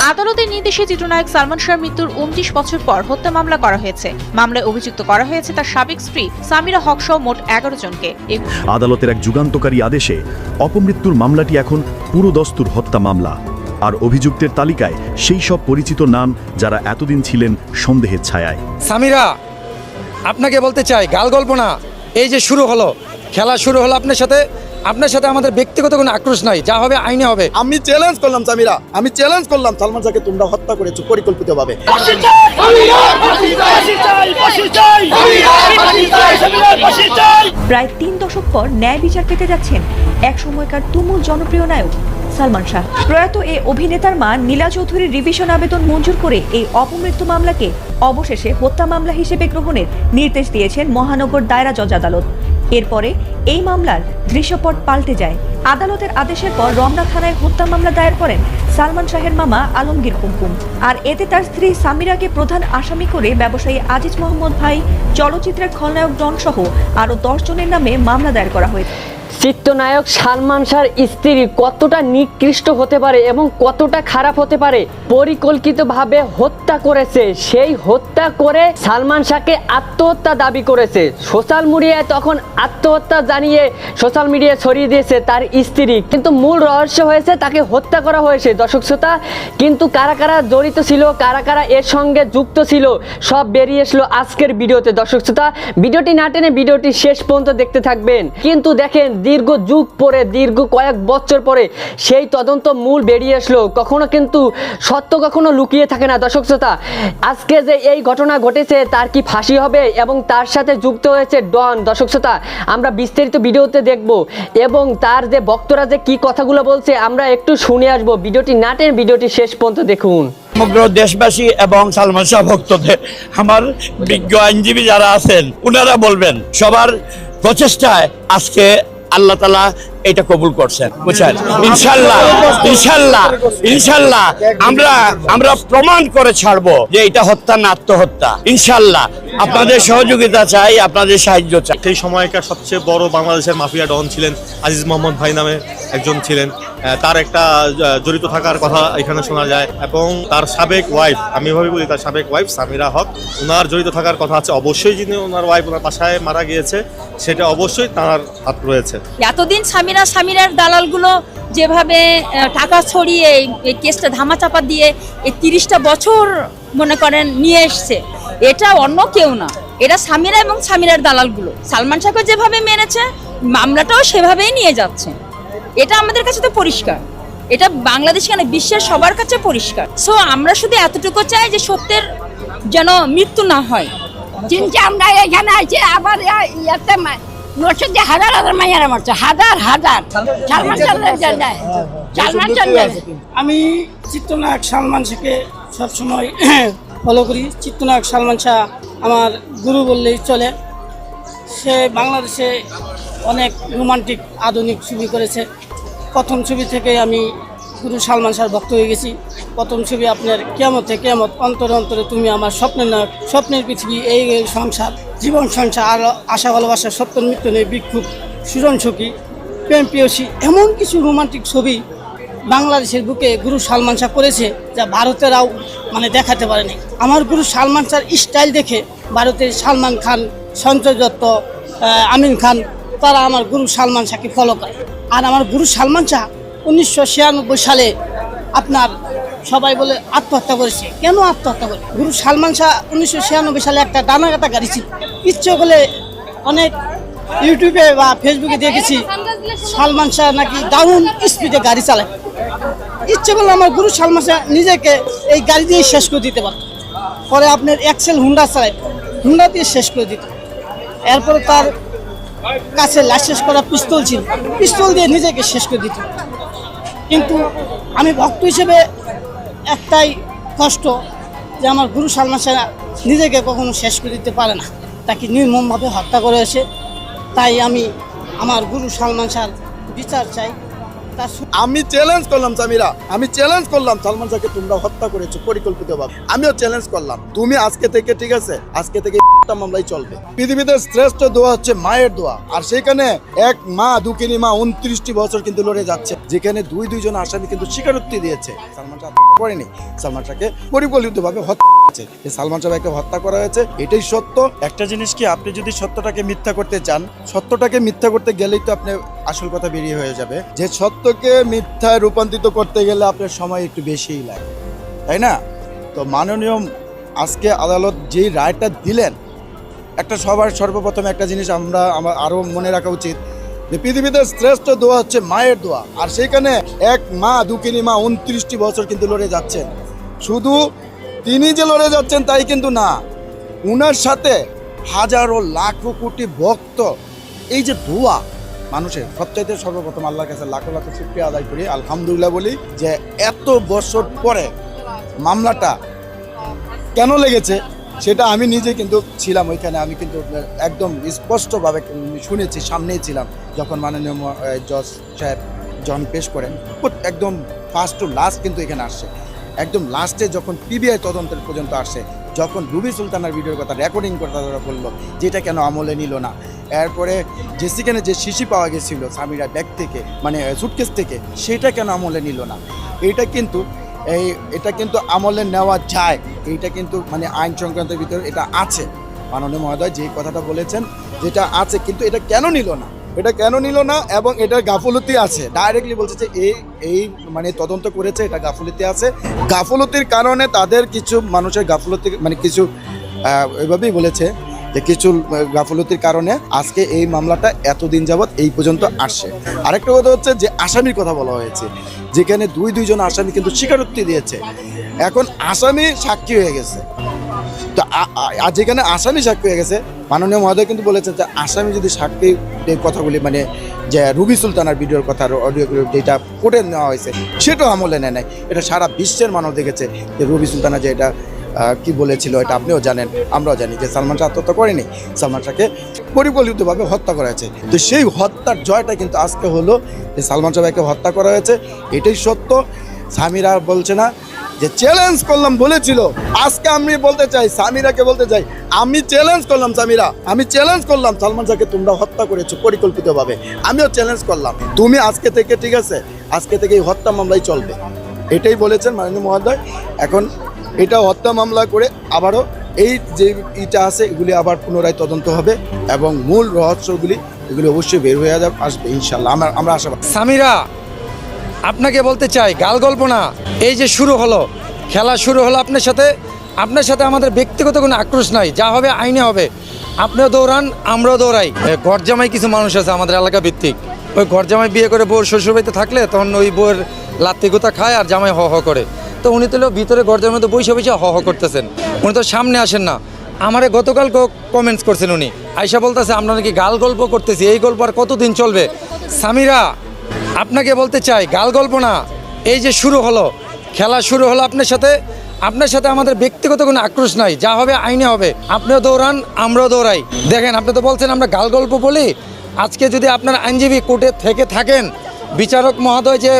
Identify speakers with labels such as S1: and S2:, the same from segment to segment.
S1: আদালতের নির্দেশে চিত্রনায়ক সালমান শাহর মৃত্যুর উনত্রিশ বছর পর হত্যা মামলা করা হয়েছে। মামলায় অভিযুক্ত করা হয়েছে তার সাবেক স্ত্রী সামিরা হক সহ মোট এগারো জনকে।
S2: আদালতের এক যুগান্তকারী আদেশে অপমৃত্যুর মামলাটি এখন পুরো দস্তুর হত্যা মামলা। আর অভিযুক্তের তালিকায় সেই সব পরিচিত নাম যারা এতদিন ছিলেন সন্দেহের ছায়ায়।
S3: সামিরা আপনাকে বলতে চাই গাল গল্প না। এই যে শুরু হলো খেলা শুরু হলো আপনার সাথে। আপনার সাথে আমাদের ব্যক্তিগত কোনো আক্রোশ নাই যা হবে আইনে হবে।
S4: আমি চ্যালেঞ্জ করলাম সামিরা। আমি চ্যালেঞ্জ করলাম সালমান শাহকে তোমরা হত্যা করেছ পরিকল্পিতভাবে।
S5: প্রায় তিন দশক পর ন্যায় বিচার পেতে যাচ্ছেন এক সময়কার তুমুল জনপ্রিয় নায়ক সালমান শাহ। প্রয়াত এই অভিনেতার মা নীলা চৌধুরীর রিভিশন আবেদন মঞ্জুর করে এই অপমৃত্যু মামলাকে অবশেষে হত্যা মামলা হিসেবে গ্রহণের নির্দেশ দিয়েছেন মহানগর দায়রা জজ আদালত। এরপরে এই মামলার দৃশ্যপট পাল্টে যায়। আদালতের আদেশের পর রমনা থানায় হত্যা মামলা দায়ের করেন সালমান শাহের মামা আলমগীর কুমকুম। আর এতে তার স্ত্রী সামিরাকে প্রধান আসামি করে ব্যবসায়ী আজিজ মোহাম্মদ ভাই, চলচ্চিত্রের খলনায়ক ডন সহ আরও দশ জনের নামে মামলা দায়ের করা হয়েছে।
S6: চিত্রনায়ক সালমান শাহর স্ত্রী কতটা নিকৃষ্ট হতে পারে এবং কতটা খারাপ হতে পারে? পরিকল্পিতভাবে হত্যা করেছে। সেই হত্যা করে সালমান শাহকে আত্মহত্যা দাবি করেছে। সোশ্যাল মিডিয়ায় তখন আত্মহত্যা জানিয়ে সোশ্যাল মিডিয়ায় ছড়িয়ে দিয়েছে তার স্ত্রী। কিন্তু মূল রহস্য হয়েছে তাকে হত্যা করা হয়েছে, দর্শক শ্রোতা। কিন্তু কারা কারা জড়িত ছিল, কারা কারা এর সঙ্গে যুক্ত ছিল, সব বেরিয়ে আসলো আজকের ভিডিওতে। দর্শক শ্রোতা, ভিডিওটি না টেনে ভিডিওটি শেষ পর্যন্ত দেখতে থাকবেন। কিন্তু দেখেন দীর্ঘ যুগ পরে, দীর্ঘ কয়েক বছর পরে সেই তদন্ত মূল বেরিয়ে আসলো। কখনো কিন্তু সত্য কখনো লুকিয়ে থাকে না, দর্শক শ্রোতা। আজকে যে এই ঘটনা ঘটেছে, তার কি ফাঁসি হবে এবং তার সাথে যুক্ত হয়েছে ডন। দর্শক শ্রোতা, আমরা বিস্তারিত ভিডিওতে দেখব এবং তার যে বক্তরা যে কি কথাগুলো বলছে, আমরা একটু শুনে আসব। ভিডিওটি না টেনে ভিডিওটি শেষ পর্যন্ত দেখুন।
S7: সমগ্র দেশবাসী এবং সালমান শাহ ভক্তদের, আমার বিজ্ঞ আইনজীবী যারা আছেন ওনারা বলবেন, সবার প্রচেষ্টায় আজকে আল্লাহ তালা এটা কবুল করছেন বুঝছেন? ইনশাল্লাহ ইনশাল্লাহ ইনশাল্লাহ। আমরা আমরা প্রমাণ করে ছাড়বো যে এটা হত্যা না আত্মহত্যা। ইনশাল্লাহ। আপনাদের সহযোগিতা চাই আপনাদের সাহায্য চাই।
S8: সেই সময়কার সবচেয়ে বড় বাংলাদেশের মাফিয়া ডন ছিলেন আজিজ মোহাম্মদ ভাই নামে একজন ছিলেন। তার একটা জড়িত থাকার কথা এখানে শোনা যায় এবং তার সাবেক ওয়াইফ আমি এভাবে বলি তার সাবেক ওয়াইফ সামিরা হক ওনার জড়িত থাকার কথা আছে। অবশ্যই যিনি ওনার ওয়াইফ ওনার বাসায় মারা গিয়েছে সেটা অবশ্যই তার হাত রয়েছে।
S9: এতদিন সামিরা সামিরার দালালগুলো যেভাবে টাকা ছড়িয়ে এই- কেসটা ধামাচাপা দিয়ে এই তিরিশটা বছর মনে করেন নিয়ে এসছে, এটা অন্য কেউ না। এটা সামিরা এবং সামিরার দালালগুলো। সালমান শাহকে যেভাবে মেরেছে, মামলাটাও সেভাবেই নিয়ে যাচ্ছে। এটা আমাদের কাছে তো পরিষ্কার। এটা বাংলাদেশ কেন বিশ্বের সবার কাছে পরিষ্কার। সো আমরা শুধু এতটুকু চাই যে সত্যের যেন মৃত্যু না হয়।
S10: আমরা এখানে আছি আবার হাজার হাজার মাইয়ারা মারছে হাজার হাজার। সালমান সালমান
S11: আমি চিত্রনায়ক সালমান শাহকে সবসময় ফলো করি। চিত্রনায়ক সালমান শাহ আমার গুরু বললেই চলে। সে বাংলাদেশে অনেক রোমান্টিক আধুনিক ছবি করেছে। প্রথম ছবি থেকে আমি গুরু সালমান শাহর ভক্ত হয়ে গেছি। প্রথম ছবি আপনার কেমতে কেমত অন্তরে অন্তরে তুমি আমার স্বপ্নের নায়ক স্বপ্নের পৃথিবী, এই সংসার, জীবন সংসার, আর আশা, ভালোবাসা সত্য মৃত্যু নেই, বিক্ষোভ, সুজন সখী, প্রেম প্রিয়সী, এমন কিছু রোমান্টিক ছবি বাংলাদেশের বুকে গুরু সালমান শাহ করেছে যা ভারতেরাও মানে দেখাতে পারেনি। আমার গুরু সালমান শাহর স্টাইল দেখে ভারতের সালমান খান, সঞ্জয় দত্ত আমিন খান, তারা আমার গুরু সালমান শাহকে ফলো করে। আর আমার গুরু সালমান শাহ উনিশশো ছিয়ানব্বই সালে আপনার সবাই বলে আত্মহত্যা করেছে। কেন আত্মহত্যা করে? গুরু সালমান শাহ উনিশশো ছিয়ানব্বই সালে একটা ডানাকাটা গাড়ি ছিল। ইচ্ছে করলে অনেক ইউটিউবে বা ফেসবুকে দেখেছি, সালমান শাহ নাকি দারুণ স্পিডে গাড়ি চালায়। ইচ্ছে করলে আমার গুরু সালমান শাহ নিজেকে এই গাড়ি দিয়ে শেষ করে দিতে পারত। পরে আপনার এক্সেল হুন্ডা চালায় হুন্ডা দিয়ে শেষ করে দিত। এরপরে তার কাছে লাইসেন্স করা পিস্তল ছিল। পিস্তল দিয়ে নিজেকে শেষ করে দিত। কিন্তু আমি ভক্ত হিসেবে একটাই কষ্ট যে আমার গুরু সালমান সেনা নিজেকে কখনো শেষ করে দিতে পারে না। তাকে নির্মমভাবে হত্যা করেছে। তাই আমি আমার গুরু সালমান শাহর বিচার চাই।
S4: আমি চ্যালেঞ্জ করলাম, সামিরা। আমি চ্যালেঞ্জ করলাম, সালমান শাহকে তোমরা হত্যা করেছ পরিকল্পিতভাবে আমিও চ্যালেঞ্জ করলাম। তুমি আজকে থেকে, ঠিক আছে? আজকে থেকে মামলাই চলবে। পৃথিবীতে শ্রেষ্ঠ দোয়া হচ্ছে মায়ের দোয়া। আর সেখানে এক মা, দুকিনি মা উনত্রিশটি বছর কিন্তু লড়ে যাচ্ছে, যেখানে দুই দুইজন আসামি কিন্তু স্বীকারোক্তি দিয়েছে। সালমান শাহ করেনি। সালমান শাহকে পরিকল্পিতভাবে হত্যা করেছে এই সালমান শাহকে হত্যা করা হয়েছে এটাই সত্য। একটা জিনিস কি আপনি যদি সত্যটাকে মিথ্যা করতে চান সত্যটাকে মিথ্যা করতে গেলেই তো আপনি আসল কথা বেরিয়ে হয়ে যাবে। যে সত্যকে মিথ্যায় রূপান্তরিত করতে গেলে আপনার সময় একটু বেশিই লাগে তাই না? তো মাননীয় আজকে আদালত যেই রায়টা দিলেন একটা সবার সর্বপ্রথম একটা জিনিস আমরা আমার আরও মনে রাখা উচিত যে পৃথিবীতে শ্রেষ্ঠ দোয়া হচ্ছে মায়ের দোয়া আর সেখানে এক মা দুকিনি মা উনত্রিশটি বছর কিন্তু লড়ে যাচ্ছেন। শুধু তিনি যে লড়ে যাচ্ছেন তাই কিন্তু না। উনার সাথে হাজারো লাখো কোটি ভক্ত। এই যে দোয়া, মানুষের সবচাইতে সর্বপ্রথম আল্লাহর কাছে লাখো লাখো শুক্রিয়া আদায় করি, আলহামদুলিল্লাহ বলি যে এত বছর পরে মামলাটা কেন লেগেছে সেটা আমি নিজে কিন্তু ছিলাম ওইখানে, আমি কিন্তু একদম স্পষ্টভাবে শুনেছি, সামনেই ছিলাম যখন মাননীয় জজ সাহেব জন পেশ করেন, একদম ফার্স্ট টু লাস্ট কিন্তু এখানে আসছে। একদম লাস্টে যখন পিবিআই তদন্তের পর্যন্ত আসে, যখন রুবি সুলতানার ভিডিওর কথা রেকর্ডিং কথা তারা বলল, যেটা কেন আমলে নিল না? এরপরে যে সেখানে যে শিশি পাওয়া গেছিল, সামিরা ব্যাগ থেকে মানে সুটকেস থেকে, সেটা কেন আমলে নিল না? এটা কিন্তু, এই, এটা কিন্তু আমলে নেওয়া যায়। এইটা কিন্তু মানে আইন সংক্রান্তের ভিতরে এটা আছে। মাননীয় মহোদয় যে কথাটা বলেছেন, যেটা আছে, কিন্তু এটা কেন নিল না? এটা কেন নিল না এবং এটার গাফলতি আছে? ডাইরেক্টলি বলছে যে এই এই মানে তদন্ত করেছে, এটা গাফলতি আছে। গাফলতির কারণে তাদের কিছু মানুষের গাফলতি মানে কিছু এভাবেই বলেছে যে কিছু গাফলতির কারণে আজকে এই মামলাটা এতদিন যাবৎ এই পর্যন্ত আসছে। আরেকটা কথা হচ্ছে যে আসামির কথা বলা হয়েছে, যেখানে দুই, দুইজন আসামি কিন্তু স্বীকারোক্তি দিয়েছে। এখন আসামি সাক্ষী হয়ে গেছে। তো আর যেখানে আসামি সাক্ষী হয়ে গেছে। মাননীয় মহোদয় কিন্তু বলেছেন যে আসামি যদি সাক্ষী এই কথাগুলি মানে যে রুবি সুলতানার ভিডিওর কথা অডিওগুলো যেটা কোর্টে নেওয়া হয়েছে, সেটাও আমলে নেয় নাই। এটা সারা বিশ্বের মানুষ দেখেছে যে রুবি সুলতানা যে এটা কি বলেছিল এটা আপনিও জানেন, আমরাও জানি যে সালমান শাহ আত্মহত্যা করেনি। সালমান শাহকে পরিকল্পিতভাবে হত্যা করা হয়েছে। তো সেই হত্যার জয়টা কিন্তু আজকে হলো যে সালমান শাহকে হত্যা করা হয়েছে। এটাই সত্য। স্বামীরা বলছে না যে চ্যালেঞ্জ করলাম বলেছিল, আজকে আমি বলতে চাই, সামিরাকে বলতে চাই, আমি চ্যালেঞ্জ করলাম সামিরা, আমি চ্যালেঞ্জ করলাম, সালমান শাহকে তোমরা হত্যা করেছ পরিকল্পিতভাবে, আমিও চ্যালেঞ্জ করলাম। তুমি আজকে থেকে, ঠিক আছে, আজকে থেকে এই হত্যা মামলাই চলবে। এটাই বলেছেন মাননীয় মহোদয়। এখন এটা হত্যা মামলা করে আবারও এই যে ইটা আছে, এগুলি আবার পুনরায় তদন্ত হবে এবং মূল রহস্যগুলি, এগুলি অবশ্যই বের হয়ে আসবে ইনশাল্লাহ আমরা আমরা আশাবাদ।
S12: সামিরা আপনাকে বলতে চাই গাল গল্প না। এই যে শুরু হলো খেলা শুরু হলো আপনার সাথে। আপনার সাথে আমাদের ব্যক্তিগত কোনো আক্রোশ নাই যা হবে আইনে হবে। আপনিও দৌড়ান আমরাও দৌড়াই। এ, ঘর জামাই কিছু মানুষ আছে আমাদের এলাকা ভিত্তিক। ওই ঘর জামাই বিয়ে করে বউর শ্বশুরবাড়িতে থাকলে তখন ওই বউয়ের লাত্তি গোতা খায় আর জামাই হ হ করে। তো উনি তো ভিতরে ঘর জামাই মধ্যে বসে বসে হ হ করতেছেন। উনি তো সামনে আসেন না। আমারে গতকাল কমেন্টস করছেন উনি। আয়সা বলতেছে আমরা নাকি গাল গল্প করতেছি এই গল্প আর কতদিন চলবে? সামিরা আপনাকে বলতে চাই, গাল গল্প না। এই যে শুরু হলো, খেলা শুরু হলো আপনার সাথে। আপনার সাথে আমাদের ব্যক্তিগত কোনো আক্রোশ নাই, যা হবে আইনে হবে। আপনিও দৌড়ান, আমরাও দৌড়াই। দেখেন, আপনি তো বলছেন আমরা গাল গল্প বলি। আজকে যদি আপনার আইনজীবী কোর্টে থেকে থাকেন, বিচারক মহোদয় যে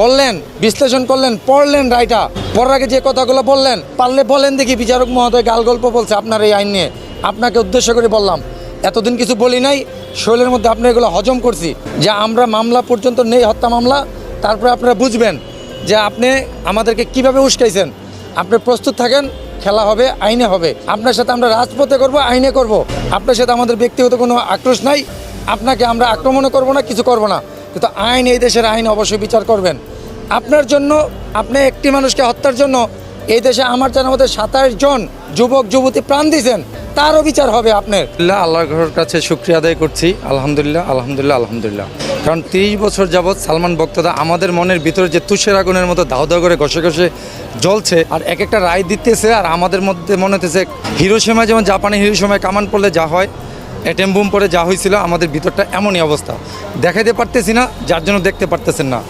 S12: বললেন, বিশ্লেষণ করলেন, পড়লেন রায়টা, পড়ার আগে যে কথাগুলো বললেন, পারলে বলেন দেখি বিচারক মহোদয় গাল গল্প বলছে আপনার এই আইন নিয়ে। আপনাকে উদ্দেশ্য করে বললাম, এতদিন কিছু বলি নাই শৈলের মধ্যে আপনি এগুলো হজম করছি, যে আমরা মামলা পর্যন্ত নেই, হত্যা মামলা। তারপরে আপনারা বুঝবেন যে আপনি আমাদেরকে কীভাবে উস্কাইছেন। আপনি প্রস্তুত থাকেন, খেলা হবে, আইনে হবে। আপনার সাথে আমরা রাজপথে করব, আইনে করব। আপনার সাথে আমাদের ব্যক্তিগত কোনো আক্রোশ নাই। আপনাকে আমরা আক্রমণও করব না, কিছু করব না। কিন্তু আইন, এই দেশের আইন অবশ্যই বিচার করবেন। আপনার জন্য, আপনি একটি মানুষকে হত্যার জন্য এই দেশে আমার জানার মধ্যে সাতাশ জন যুবক, যুবতী প্রাণ দিয়েছেন। তারও বিচার হবে আপনার।
S13: আল্লাহ আল্লাহর কাছে শুক্রিয়া আদায় করছি। আলহামদুলিল্লাহ আলহামদুলিল্লাহ আলহামদুলিল্লাহ। কারণ তিরিশ বছর যাবৎ সালমান ভক্তদা আমাদের মনের ভিতরে যে তুষের আগুনের মতো দাও দাও করে ঘষে ঘষে জ্বলছে, আর এক একটা রায় দিতেছে, আর আমাদের মধ্যে মনে হতেছে হিরোসীমা যেমন জাপানি হিরোসীমায় কামান পড়লে যা হয়, অ্যাটেম বুম পরে যা হয়েছিল, আমাদের ভিতরটা এমনই অবস্থা। দেখাইতে পারতেছি না, যার জন্য দেখতে পারতেছেন না।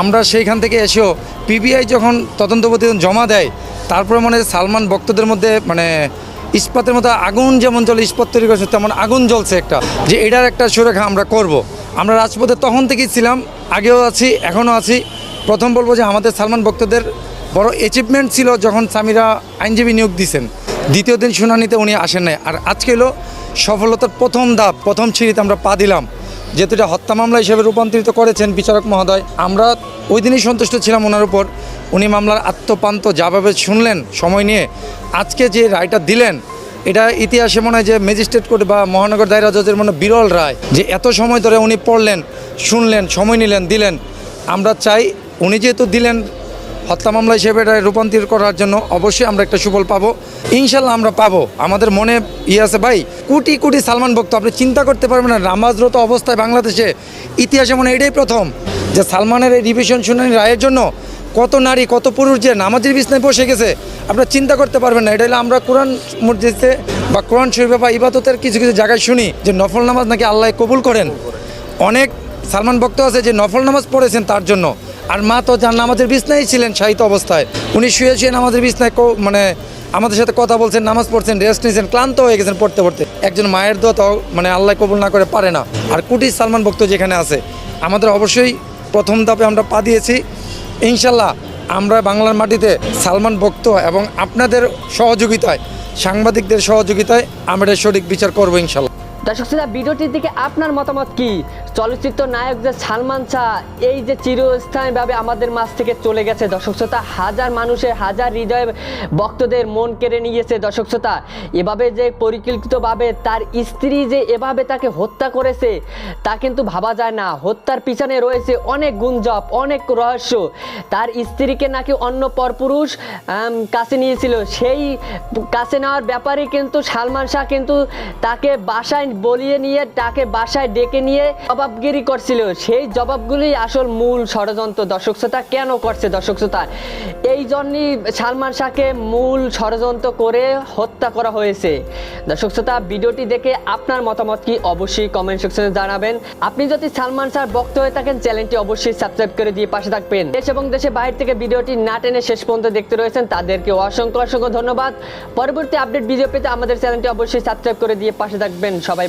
S13: আমরা সেইখান থেকে এসেও পিবিআই যখন তদন্ত প্রতিবেদন জমা দেয়, তারপরে মনে সালমান ভক্তদের মধ্যে মানে ইস্পাতের মতো আগুন যেমন চলে ইস্পাত তৈরি করেছে, তেমন আগুন জ্বলছে একটা। যে এটার একটা সুরেখা আমরা করব। আমরা রাজপথে তখন থেকেই ছিলাম,
S12: আগেও আছি, এখনও আছি। প্রথম বলব যে আমাদের সালমান ভক্তদের বড় অ্যাচিভমেন্ট ছিল যখন স্বামীরা আইনজীবী নিয়োগ দিয়েছেন। দ্বিতীয় দিন শুনানিতে উনি আসেন নাই। আর আজকে হলো সফলতার প্রথম ধাপ, প্রথম সিঁড়িতে আমরা পা দিলাম। যেহেতু এটা হত্যা মামলা হিসেবে রূপান্তরিত করেছেন বিচারক মহোদয়, আমরা ওই দিনই সন্তুষ্ট ছিলাম ওনার উপর। উনি মামলার আত্মপান্ত যাভাবে শুনলেন, সময় নিয়ে আজকে যে রায়টা দিলেন, এটা ইতিহাসে মনে হয় যে ম্যাজিস্ট্রেট কোর্ট বা মহানগর দায়রা জজের মনে বিরল রায় যে এত সময় ধরে উনি পড়লেন, শুনলেন, সময় নিলেন, দিলেন। আমরা চাই উনি যেহেতু দিলেন হত্যা মামলা হিসেবে এটা রূপান্তর করার জন্য অবশ্যই আমরা একটা সুফল পাবো। ইনশাল্লাহ আমরা পাবো। আমাদের মনে ইয়ে আছে, ভাই, কোটি কোটি সালমান ভক্ত, আপনি চিন্তা করতে পারবেন না, নামাজরত অবস্থায় বাংলাদেশে ইতিহাসে মনে এটাই প্রথম যে সালমানের এই রিভিশন শুনানি রায়ের জন্য কত নারী, কত পুরুষ যে নামাজের বিছনায় বসে গেছে, আপনারা চিন্তা করতে পারবেন না। এটা হলে আমরা কোরআন মসজিদে বা কোরআন শরীফে বা ইবাদতের কিছু কিছু জায়গায় শুনি যে নফল নামাজ নাকি আল্লাহ কবুল করেন। অনেক সালমান ভক্ত আছে যে নফল নামাজ পড়েছেন তার জন্য। আর মা তো যার নামাজের বিছনায় ছিলেন সাহিত্য অবস্থায়। উনি শুয়ে শুয়ে নামাজের বিছনায় মানে আমাদের সাথে কথা বলছেন, নামাজ পড়ছেন রেস্ট নিয়েছেন, ক্লান্ত হয়ে গেছেন পড়তে পড়তে। একজন মায়ের দোয়া তো মানে আল্লাহ কবুল না করে পারে না। আর কোটি সালমান ভক্ত যেখানে আছে, আমাদের অবশ্যই প্রথম ধাপে আমরা পা দিয়েছি। ইনশাল্লাহ আমরা বাংলার মাটিতে সালমান ভক্ত এবং আপনাদের সহযোগিতায়, সাংবাদিকদের সহযোগিতায় আমরা সঠিক বিচার করব ইনশাল্লাহ।
S6: দর্শক শ্রোতা, ভিডিওটির দিকে আপনার মতামত কি? চলচ্চিত্র নায়ক যে সালমান শাহ, এই যে চিরস্থায়ীভাবে আমাদের মাঝ থেকে চলে গেছে, দর্শক শ্রোতা, হাজার মানুষের হাজার হৃদয় ভক্তদের মন কেড়ে নিয়েছে, দর্শক শ্রোতা। এভাবে যে পরিকল্পিতভাবে তার স্ত্রী যে এভাবে তাকে হত্যা করেছে, তা কিন্তু ভাবা যায় না। হত্যার পিছনে রয়েছে অনেক গুঞ্জব অনেক রহস্য। তার স্ত্রীকে নাকি অন্য পরপুরুষ কাছে নিয়েছিল। সেই কাছে নেওয়ার ব্যাপারে কিন্তু সালমান শাহ কিন্তু তাকে বাসায় বলিয়ে নিয়ে তাকে বাসায় ডেকে নিয়ে জবাবগিরি করছিল। সেই জবাবগুলি আসল মূল ষড়যন্ত্র। দর্শক শ্রোতা, কেন করছে দর্শক শ্রোতা? এই জন্যই সালমান শাহকে মূল ষড়যন্ত্র করে হত্যা করা হয়েছে। দর্শক শ্রোতা, ভিডিওটি দেখে আপনার মতামত কি অবশ্যই কমেন্ট সেকশনে জানাবেন। আপনি যদি সালমান শাহ ভক্ত হয়ে থাকেন, চ্যানেলটি অবশ্যই সাবস্ক্রাইব করে দিয়ে পাশে থাকবেন। দেশ এবং দেশে বাইরে থেকে ভিডিওটি না টেনে শেষ পর্যন্ত দেখতে রয়েছেন, তাদেরকে অসংখ্য অসংখ্য ধন্যবাদ। পরবর্তী আপডেট ভিডিও পেতে আমাদের চ্যানেলটি অবশ্যই সাবস্ক্রাইব করে দিয়ে পাশে থাকবেন। সবাই